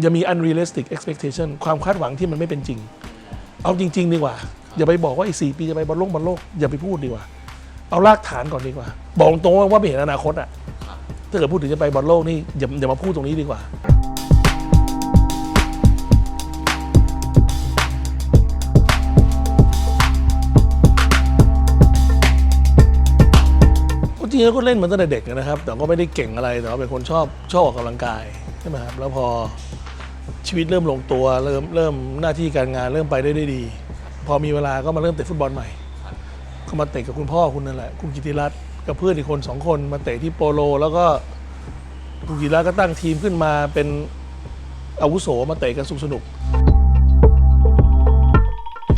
อย่ามี unrealistic expectation ความคาดหวังที่มันไม่เป็นจริง เอาจริง ๆ ดีกว่า อย่าไปบอกว่าอีกสี่ปีจะไปบอลโลกบอลโลกอย่าไปพูดดีกว่า เอารากฐานก่อนดีกว่า บอกตรงว่าไม่เห็นอนาคตอะถ้าเกิดพูดถึงจะไปบอลโลกนี่อย่าอย่ามาพูดตรงนี้ดีกว่าจริงๆก็เล่นมาตั้งแต่เด็กนะครับ แต่ก็ไม่ได้เก่งอะไร แต่ว่าเป็นคนชอบชอบออกกำลังกายใช่ไหมครับ แล้วพอ ชีวิตเริ่มลงตัว เริ่มเริ่มหน้าที่การงานเริ่มไปได้ด้ดี พอมีเวลาก็มาเริ่มเตะฟุตบอลใหม่ ก็มาเตะกับคุณพ่อคุณนั่นแหละ คุณกิติรัตน์กับเพื่อนอีกคนสองคนมาเตะที่โปโล แล้วก็คุณกิติรัตน์ก็ตั้งทีมขึ้นมาเป็นอาวุโสมาเตะกันสนุกสนุก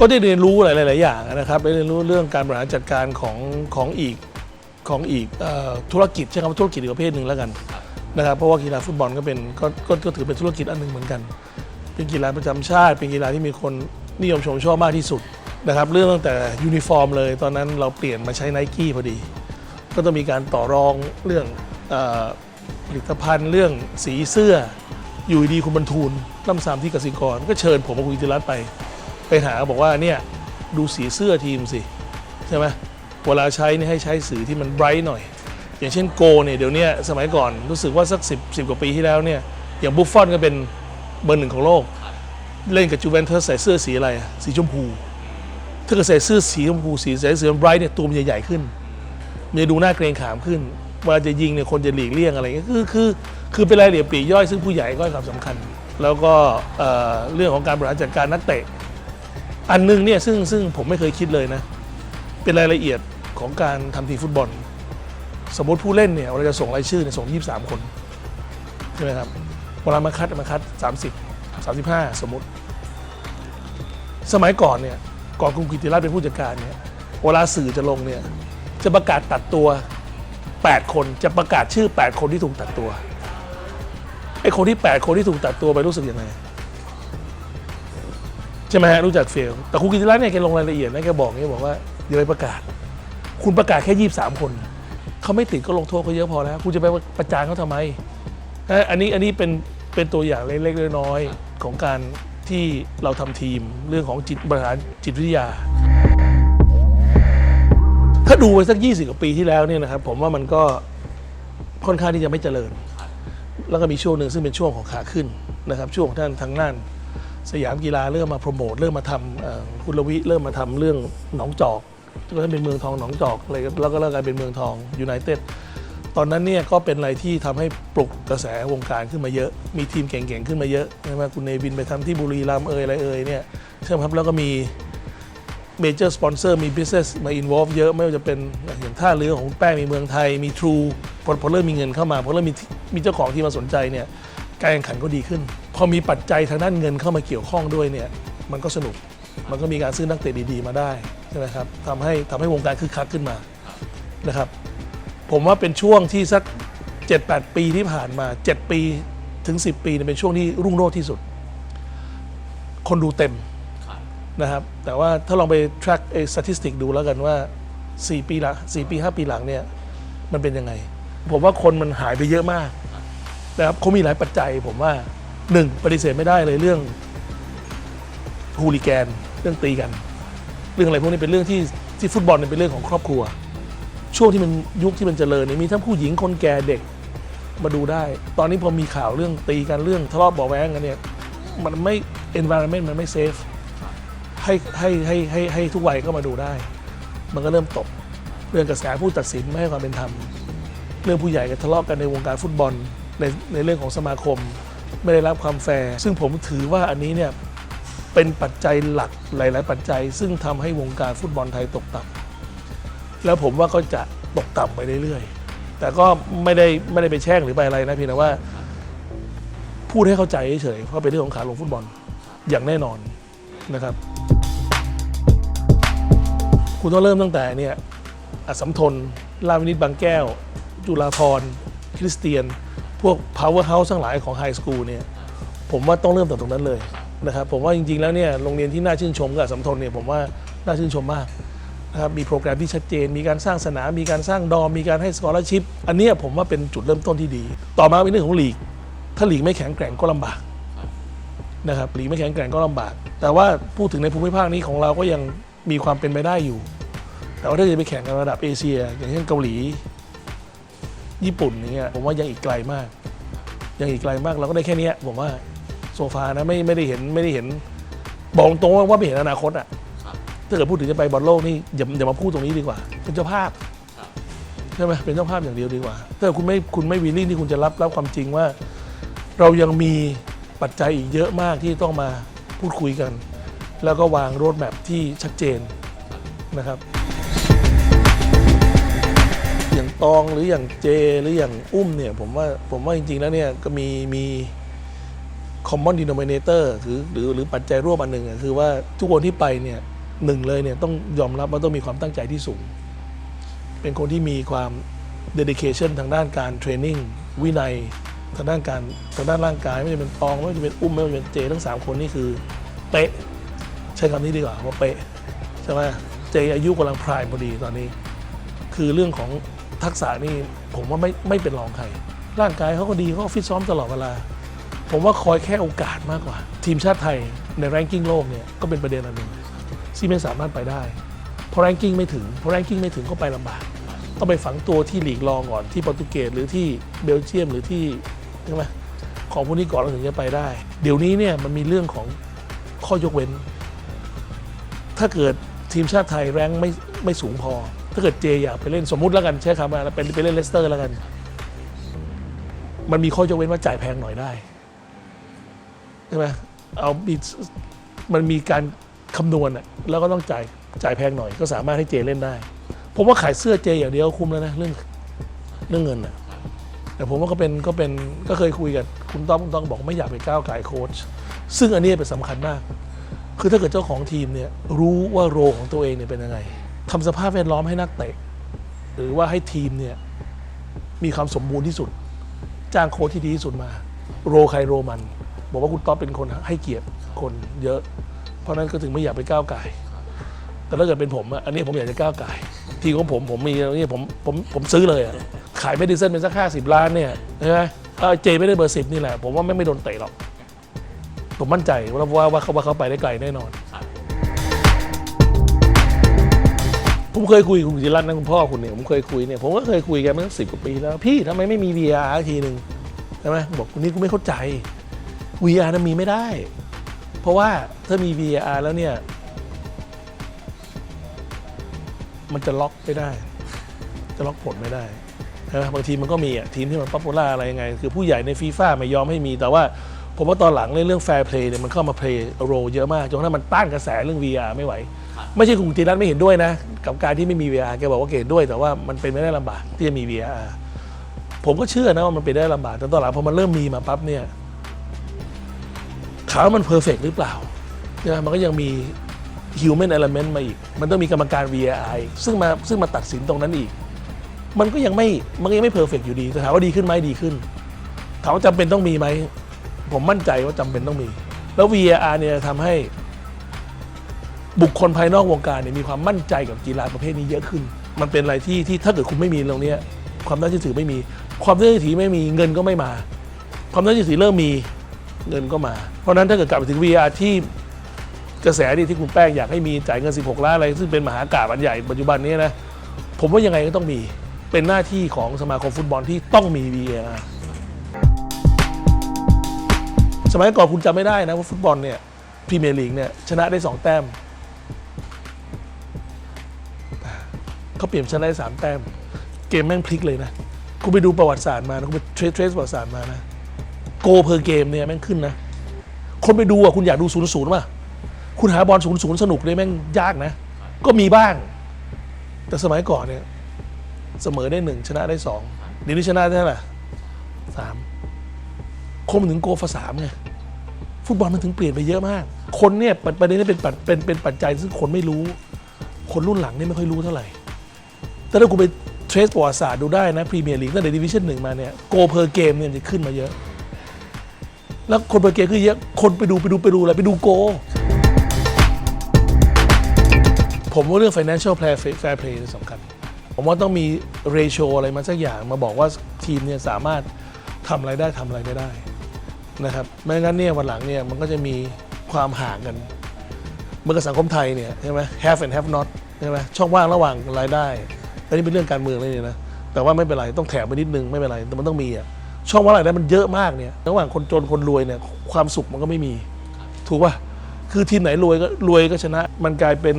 ก็ได้เรียนรู้หลาย ๆ อย่างนะครับได้เรียนรู้เรื่องการบริหารจัดการของของอีกของอีกธุรกิจใช่คำว่าธุรกิจอีกประเภทหนึ่งแล้วกันนะครับเพราะว่ากีฬาฟุตบอลก็เป็นก็ก็ถือเป็นธุรกิจอันหนึ่งเหมือนกัน เป็นกีฬาประจำชาติ เป็นกีฬาที่มีคนนิยมชมชอบมากที่สุดนะครับเรื่องตั้งแต่ยูนิฟอร์มเลย ตอนนั้นเราเปลี่ยนมาใช้ไนกี้พอดี ก็ต้องมีการต่อรองเรื่องอผลิตภัณฑ์เรื่องสีเสื้อ อยู่ดีคุณบรรทูลล่ำซามที่กสิกร ก็เชิญผมกับคุณกิติรัตน์ไป ไปหาบอกว่าเนี่ยดูสีเสื้อทีมสิ ใช่ไหมเวลาใช้นี่ให้ใช้สีที่มันไบรท์หน่อย อย่างเช่นโกเนี่ยเดี๋ยวนี้สมัยก่อนรู้สึกว่าสัก 10 10 กว่าปีที่แล้วเนี่ยอย่างบุฟฟอนก็เป็น เบอร์หนึ่งของโลก เล่นกับจูเวนเทสใส่เสื้อสีอะไร สีชมพู ถ้าเกิดใส่เสื้อสีชมพูสีใส่เสื้อไบรท์เนี่ยตัวมันจะใหญ่ขึ้น มันจะดูน่าเกรงขามขึ้นเวลาจะยิงเนี่ยคนจะหลีกเลี่ยงอะไรเงี้ยคือคือคือเป็นรายละเอียดปลีกย่อยซึ่งผู้ใหญ่ก็ให้ความสำคัญ แล้วก็เอ่อเรื่องของการบริหารจัดการนักเตะ อันหนึงเนี่ยซึ่งซึ่งผมไม่เคยคิดเลยนะ เป็นรายละเอียดของการทำทีมฟุตบอล สมมติผู้เล่นเนี่ยเราจะส่งรายชื่อเนี่ยส่ง 23 คน ใช่ไหมครับ เวลามาคัดมาคัด 30 35 สมมติ สมัยก่อนเนี่ยก่อนคุณกิติรัตน์เป็นผู้จัดการเนี่ยเวลาสื่อจะลงเนี่ยจะประกาศตัดตัว 8 คนจะประกาศชื่อ 8 คนที่ถูกตัดตัวไอ้คนที่ 8 คนที่ถูกตัดตัวไปรู้สึกยังไงใช่ไหมฮะรู้จักเฟลแต่คุณกิติรัตน์เนี่ยแกลงรายละเอียดนะแกบอกเนี่ยบอกว่าอย่าไปประกาศ คุณประกาศแค่ยี่สามคนเขาไม่ติดก็ลงโทษเขาเยอะพอแล้ว คุณจะไปประจานเขาทำไม อันนี้อันนี้เป็นเป็นตัวอย่างเล็กๆน้อยๆของการที่เราทำทีมเรื่องของจิตบริหารจิตวิทยา ถ้าดูไปสัก 20 กว่าปีที่แล้วเนี่ยนะครับผมว่ามันก็ค่อนข้างที่จะไม่เจริญ แล้วก็มีช่วงหนึ่งซึ่งเป็นช่วงของขาขึ้นนะครับ ช่วงท่านทางน่านสยามกีฬาเริ่มมาโปรโมทเริ่มมาทำคุณลวิเริ่มมาทำเรื่องหนองจอกก็เป็นเมืองทองหนองจอกอะไรแล้วก็เริ่มกลายเป็นเมืองทองยูไนเต็ด ตอนนั้นเนี่ยก็เป็นอะไรที่ทำให้ปลุกกระแสวงการขึ้นมาเยอะ มีทีมเก่งๆขึ้นมาเยอะใช่ไหมคุณเนวินไปทำที่บุรีรัมย์เอ่ยอะไรเอ่ยเนี่ยใช่ไหมครับแล้วก็มีเมเจอร์สปอนเซอร์มีบิสเนสมาอินวอลฟ์เยอะไม่ว่าจะเป็นอย่างท่าเรือของแป้งมีเมืองไทย มีทรูพอพอเริ่มมีเงินเข้ามาพอเริ่มมีมีเจ้าของที่มาสนใจเนี่ยการแข่งขันก็ดีขึ้น พอมีปัจจัยทางด้านเงินเข้ามาเกี่ยวข้องด้วยเนี่ยมันก็สนุกมันก็มีการซื้อนักเตะดีๆมาได้ใช่ไหมครับทำให้ทำให้วงการคึกคักขึ้นมานะครับ ผมว่าเป็นช่วงที่สัก 7-8 ปีที่ผ่านมา 7 ปีถึง 10 ปีเนี่ยเป็นช่วงที่รุ่งโรจน์ที่สุด คนดูเต็มนะครับ แต่ว่าถ้าลองไป track ไอ้ statistic ดูแล้วกันว่า 4 ปีหลัง4ปี 5 ปีหลังเนี่ย มันเป็นยังไง ผมว่าคนมันหายไปเยอะมากนะครับเขามีหลายปัจจัยผมว่าหนึ่งปฏิเสธไม่ได้เลยเรื่องฮูลิแกน เรื่องตีกัน เรื่องอะไรพวกนี้เป็นเรื่องที่ที่ฟุตบอลเนี่ยเป็นเรื่องของครอบครัว ช่วงที่มันยุคที่มันเจริญเนี่ยมีทั้งผู้หญิงคนแก่เด็กมาดูได้ ตอนนี้พอมีข่าวเรื่องตีกันเรื่องทะเลาะเบาะแว้งกันเนี่ยมันไม่ environment มันไม่เซฟให้ให้ให้ให้ให้ทุกวัยก็มาดูได้ มันก็เริ่มตก เรื่องกระแสผู้ตัดสินไม่ให้ความเป็นธรรม เรื่องผู้ใหญ่กันทะเลาะกันในวงการฟุตบอลในในเรื่องของสมาคม ไม่ได้รับความแฟร์ ซึ่งผมถือว่าอันนี้เนี่ยเป็นปัจจัยหลักหลาย ๆ ปัจจัย ซึ่งทำให้วงการฟุตบอลไทยตกต่ำ แล้วผมว่าก็จะตกต่ำไปเรื่อยๆ แต่ก็ไม่ได้ไม่ได้ไปแช่งหรือไปอะไรนะเพียงแต่ว่า พูดให้เข้าใจเฉยๆเพราะเป็นเรื่องของขาลงฟุตบอลอย่างแน่นอนนะครับ คุณต้องเริ่มตั้งแต่เนี่ยอัสสัมทนลาวินิตบางแก้ว จุฬาภรคริสเตียน พวก power house ทั้งหลายของไฮสคูลเนี่ยผมว่าต้องเริ่มจากตรงนั้นเลยนะครับผมว่าจริงๆแล้วเนี่ยโรงเรียนที่น่าชื่นชมกับอัสสัมทนเนี่ยผมว่าน่าชื่นชมมาก นะครับมีโปรแกรมที่ชัดเจน มีการสร้างสนามมีการสร้างดอมมีการให้สกอร์ชิพอันนี้ผมว่าเป็นจุดเริ่มต้นที่ดี ต่อมาเป็นเรื่องของลีก ถ้าลีกไม่แข็งแกร่งก็ลำบากนะครับหลีกไม่แข็งแกร่งก็ลำบาก แต่ว่าพูดถึงในภูมิภาคนี้ของเราก็ยังมีความเป็นไปได้อยู่ แต่ว่าถ้าจะไปแข่งกันระดับเอเชีย อย่างเช่นเกาหลี ญี่ปุ่นอย่างเงี้ยผมว่ายังอีกไกลมาก ยังอีกไกลมากเราก็ได้แค่นี้ผมว่าโซฟานะไม่ไม่ได้เห็นไม่ได้เห็นบอกตรงว่าไม่เห็นอนาคตอะ ถ้าเกิดพูดถึงจะไปบอลโลกนี่อย่าอย่ามาพูดตรงนี้ดีกว่า เป็นเจ้าภาพครับใช่ไหมเป็นเจ้าภาพอย่างเดียวดีกว่าถ้าคุณไม่คุณไม่วิลลิ่งที่คุณจะรับรับความจริงว่า เรายังมีปัจจัยอีกเยอะมากที่ต้องมาพูดคุยกัน แล้วก็วางโรดแมพที่ชัดเจนนะครับ อย่างตองหรืออย่างเจหรืออย่างอุ้มเนี่ยผมว่าผมว่าจริง ๆ แล้วเนี่ยก็มีมี common denominator คือหรือหรือปัจจัยร่วมอันหนึ่งอะคือว่าทุกคนที่ไปเนี่ย หนึ่งเลยเนี่ยต้องยอมรับว่าต้องมีความตั้งใจที่สูง เป็นคนที่มีความ dedication ทางด้านการเทรนนิ่งวินัยทางด้านการทางด้านร่างกายไม่ว่าจะเป็นตองไม่ว่าจะเป็นอุ้มไม่ว่าจะเป็นเจทั้งสามคนนี่คือเป๊ะใช้คำนี้ดีกว่าว่าเป๊ะใช่ไหมเจอายุกำลังพรายพอดีตอนนี้ คือเรื่องของทักษะนี่ผมว่าไม่ไม่เป็นรองใครร่างกายเขาก็ดีเขาฟิตซ้อมตลอดเวลา ผมว่าคอยแค่โอกาสมากกว่า ทีมชาติไทยในแรงกิ้งโลกเนี่ยก็เป็นประเด็นอันหนึ่ง ที่ไม่สามารถไปได้ เพราะแรงกิ้งไม่ถึงเพราะแรงกิ้งไม่ถึงก็ไปลำบาก ต้องไปฝังตัวที่หลีกรองก่อนที่โปรตุเกสหรือที่เบลเยียมหรือที่ใช่ไหมของพวกนี้ก่อนเราถึงจะไปได้ เดี๋ยวนี้เนี่ยมันมีเรื่องของข้อยกเว้น ถ้าเกิดทีมชาติไทยแรงไม่ไม่สูงพอ ถ้าเกิดเจอยากไปเล่นสมมุติแล้วกันใช้คำว่าเป็นไปเล่นเลสเตอร์แล้วกัน มันมีข้อยกเว้นว่าจ่ายแพงหน่อยได้ใช่ไหมเอามีมันมีการ คำนวณแล้วก็ต้องจ่ายจ่ายแพงหน่อยก็สามารถให้เจเล่นได้ ผมว่าขายเสื้อเจอย่างเดียวคุ้มแล้วนะเรื่องเรื่องเงินอะแต่ผมว่าก็เป็นก็เป็นก็เคยคุยกับคุณต้อมคุณต้อมบอกไม่อยากไปก้าวไก่โค้ชซึ่งอันนี้เป็นสำคัญมาก คือถ้าเกิดเจ้าของทีมเนี่ยรู้ว่าโรของตัวเองเนี่ยเป็นยังไงทำสภาพแวดล้อมให้นักเตะหรือว่าให้ทีมเนี่ยมีความสมบูรณ์ที่สุด จ้างโค้ชที่ดีที่สุดมา โรใครโรมัน บอกว่าคุณต๊อบเป็นคนให้เกียรติคนเยอะ เพราะนั้นก็ถึงไม่อยากไปก้าวไก่ แต่ถ้าเกิดเป็นผมอะอันนี้ผมอยากจะก้าวไก่ ทีของผมผมมีนี่ผมผมผมซื้อเลยอะขายเมดิเซนเป็นสักห้าสิบล้านเนี่ยใช่ไหมเออเจไม่ได้เบอร์สิบนี่แหละ ผมว่าไม่ไม่โดนเตะหรอกผมมั่นใจว่าว่าว่าเขาว่าเขาไปได้ไกลแน่นอน ผมเคยคุยกับคุณจิรัตน์นะคุณพ่อคุณเนี่ยผมเคยคุยเนี่ยผมก็เคยคุยกันมาตั้งสิบกว่าปีแล้ว พี่ทำไมไม่มี VR ทีหนึ่งใช่ไหมบอกคุณนี่กูไม่เข้าใจ VR นั้นมีไม่ได้ เพราะว่าถ้ามี VR แล้วเนี่ย มันจะล็อกไม่ได้ จะล็อกผลไม่ได้ใช่ไหมบางทีมันก็มีอะทีมที่มันป๊อปปูล่าอะไรยังไง คือผู้ใหญ่ในฟีฟ่าไม่ยอมให้มี แต่ว่าผมว่าตอนหลังในเรื่องแฟร์เพลย์เนี่ยมันเข้ามาเพลย์โรเยอะมากจนกระทั่งมันต้านกระแสเรื่อง VR ไม่ไหว ไม่ใช่คุณจิรัตน์ไม่เห็นด้วยนะ กับการที่ไม่มี VR แกบอกว่าแกเห็นด้วย แต่ว่ามันเป็นไม่ได้ลำบากที่จะมี VR ผมก็เชื่อนะว่ามันเป็นได้ลำบากแต่ตอนหลังพอมันเริ่มมีมาปั๊บเนี่ย ถามว่ามันเพอร์เฟกหรือเปล่าใช่ไหมมันก็ยังมี human element มาอีก มันต้องมีกรรมการ VR อีกซึ่งมาซึ่งมาตัดสินตรงนั้นอีก มันก็ยังไม่มันก็ยังไม่เพอร์เฟกอยู่ดีแต่ถามว่าดีขึ้นไหมดีขึ้นถามว่าจำเป็นต้องมีไหม ผมมั่นใจว่าจำเป็นต้องมี แล้ว VR เนี่ยทำให้บุคคลภายนอกวงการเนี่ยมีความมั่นใจกับกีฬาประเภทนี้เยอะขึ้น มันเป็นอะไรที่ที่ถ้าเกิดคุณไม่มีตรงนี้ความน่าเชื่อถือไม่มี ความน่าเชื่อถือไม่มีเงินก็ไม่มา ความน่าเชื่อถือเริ่มมี เงินก็มา เพราะนั้นถ้าเกิดกลับไปถึง VR ที่กระแสดีที่คุณแป้งอยากให้มีจ่ายเงิน 16 ล้านอะไร ซึ่งเป็นมหากาพย์อันใหญ่ปัจจุบันนี้นะ ผมว่ายังไงก็ต้องมีเป็นหน้าที่ของสมาคมฟุตบอลที่ต้องมี VR สมัยก่อนคุณจำไม่ได้นะว่าฟุตบอลเนี่ยพรีเมียร์ลีกเนี่ยชนะได้ 2 แต้มเขาเปลี่ยนชนะได้ 3 แต้ม เกมแม่งพลิกเลยนะ คุณไปดูประวัติศาสตร์มานะคุณไปเทรสเทรสประวัติศาสตร์มานะ โกเพอร์เกมเนี่ยแม่งขึ้นนะ คนไปดูอะคุณอยากดูศูนย์ศูนย์ป่ะ คุณหาบอลศูนย์ศูนย์สนุกเลยแม่งยากนะ ก็มีบ้าง แต่สมัยก่อนเนี่ยเสมอได้หนึ่งชนะได้สองเดี๋ยวนี้ชนะได้เท่าไหร่สามคนมันถึงโกฟสามไงฟุตบอลมันถึงเปลี่ยนไปเยอะมาก คนเนี่ยประเด็นนี้เป็นปัจเป็นเป็นปัจจัยซึ่งคนไม่รู้ คนรุ่นหลังนี่ไม่ค่อยรู้เท่าไหร่ แต่ถ้าคุณไปเทรสประวัติศาสตร์ดูได้นะพรีเมียร์ลีกตั้งแต่ดิวิชั่นหนึ่งมาเนี่ยโกเพอร์เกมเนี่ยจะขึ้นมาเยอะ แล้วคนเพอร์เกมขึ้นเยอะคนไปดูไปดูไปดูอะไรไปดูโก ผมว่าเรื่อง financial fair fair play สำคัญ ผมว่าต้องมี ratio อะไรมาสักอย่างมาบอกว่าทีมเนี่ยสามารถทำอะไรได้ทำอะไรไม่ได้นะครับไม่งั้นเนี่ยวันหลังเนี่ยมันก็จะมีความห่างกันเมื่อกับสังคมไทยเนี่ยใช่ไหม have and have not ใช่ไหมช่องว่างระหว่างรายได้อันนี้เป็นเรื่องการเมืองเลยเนี่ยนะแต่ว่าไม่เป็นไรต้องแถมไปนิดนึงไม่เป็นไรแต่มันต้องมีอะ ช่องว่างรายได้มันเยอะมากเนี่ยระหว่างคนจนคนรวยเนี่ยความสุขมันก็ไม่มี ถูกป่ะคือทีมไหนรวยก็รวยก็ชนะ มันกลายเป็น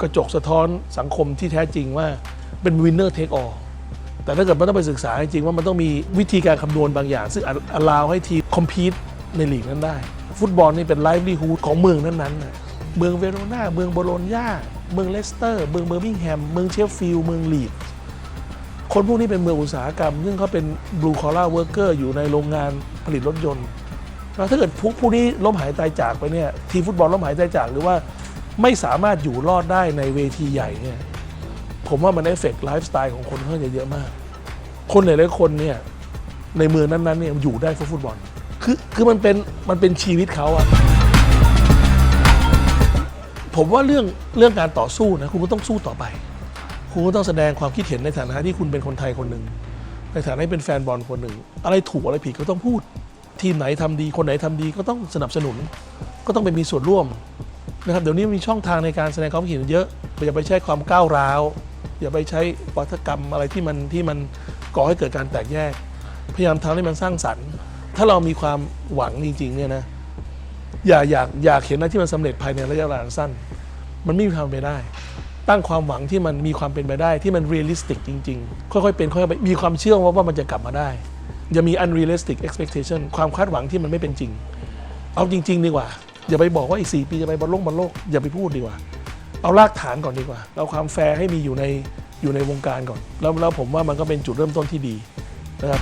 กระจกสะท้อนสังคมที่แท้จริงว่าเป็น winner take all แต่ถ้าเกิดมันต้องไปศึกษาจริงๆว่ามันต้องมีวิธีการคำนวณบางอย่าง ซึ่งอลาวให้ทีมคอมพีตในลีกนั้นได้ ฟุตบอลนี่เป็นไลฟ์ลีฮูดของเมืองนั้นๆน่ะเมืองเวโรนาเมืองโบโลญญาเมืองเลสเตอร์ เมืองเบอร์มิงแฮม เมืองเชฟฟิลด์เมืองลีด คนพวกนี้เป็นเมืองอุตสาหกรรม ซึ่งเขาเป็นบลูคอล่าเวิร์กเกอร์อยู่ในโรงงานผลิตรถยนต์แล้วถ้าเกิดพวกผู้นี้ล้มหายตายจากไปเนี่ยทีมฟุตบอลล้มหายตายจากหรือว่าไม่สามารถอยู่รอดได้ในเวทีใหญ่เนี่ยผมว่ามันเอฟเฟกต์ไลฟ์สไตล์ของคนค่อนข้างจะเยอะมาก คนหลายๆคนเนี่ยในเมืองนั้นๆเนี่ยอยู่ได้เพราะฟุตบอล คือคือมันเป็นมันเป็นชีวิตเขาอะผมว่าเรื่องเรื่องการต่อสู้นะคุณก็ต้องสู้ต่อไป คุณก็ต้องแสดงความคิดเห็นในฐานะที่คุณเป็นคนไทยคนหนึ่ง ในฐานะที่เป็นแฟนบอลคนหนึ่ง อะไรถูกอะไรผิดก็ต้องพูด ทีมไหนทำดี คนไหนทำดีก็ต้องสนับสนุน ก็ต้องไปมีส่วนร่วมนะครับเดี๋ยวนี้มีช่องทางในการแสดงความคิดเห็นเยอะอย่าไปใช้ความก้าวร้าว อย่าไปใช้วัฒกรรมอะไรที่มันที่มันก่อให้เกิดการแตกแยก พยายามทำให้มันสร้างสรรค์ ถ้าเรามีความหวังจริงๆเนี่ยนะอย่าอยากอยากเห็นอะไรที่มันสำเร็จภายในระยะเวลาสั้น มันไม่มีทางไปได้ ตั้งความหวังที่มันมีความเป็นไปได้ที่มันเรียลลิสติกจริง ๆ ค่อยๆเป็นค่อยๆไปมีความเชื่อว่าว่ามันจะกลับมาได้ อย่ามี unrealistic expectation ความคาดหวังที่มันไม่เป็นจริง เอาจริง ๆ ดีกว่า อย่าไปบอกว่าอีกสี่ปีจะไปบอลโลกบอลโลกอย่าไปพูดดีกว่า เอารากฐานก่อนดีกว่าเอาความแฟร์ให้มีอยู่ในอยู่ในวงการก่อน แล้วแล้วผมว่ามันก็เป็นจุดเริ่มต้นที่ดีนะครับ